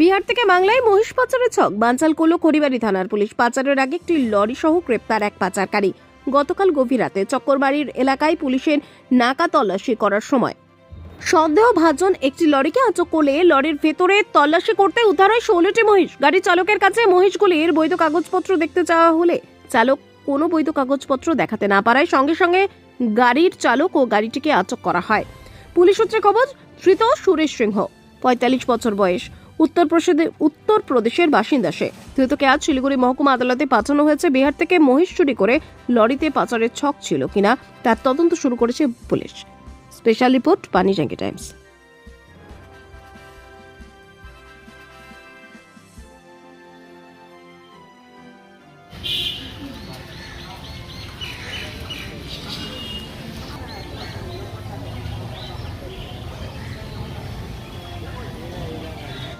বিহার থেকে বাংলায় মহিষ পাচারের ছক। বানচাল করল খড়িবাড়ি থানার পুলিশ। পাচারের আগে একটি লরি সহ গ্রেপ্তার এক পাচারকারী। গতকাল গভীর রাতে চক্করবাড়ির এলাকায় পুলিশের নাকা তল্লাশি করার সময়। সন্দেহভাজন একটি লরিকে আটক করলে লরির ভেতরে তল্লাশি করতে উদ্ধার হয় ষোলোটি মহিষ। গাড়ি চালকের কাছে মহিষগুলির বৈধ কাগজপত্র দেখতে চাওয়া হলে চালক কোনো বৈধ কাগজপত্র দেখাতে না পারায় সঙ্গে সঙ্গে গাড়ির চালক ও গাড়িটিকে আটক করা হয়। পুলিশ সূত্রে খবর, ধৃত সুরেশ সিংহ, পঁয়তাল্লিশ বছর বয়স। উত্তর প্রদেশে উত্তর প্রদেশের বাসিন্দা সে। ধৃতকে আজ শিলিগুড়ি মহকুমা আদালতে পাঠানো হয়েছে। বিহার থেকে মহিষ চুরি করে লরিতে পাচারের ছক ছিল কিনা তার তদন্ত শুরু করেছে police. Special report Panijangi Times.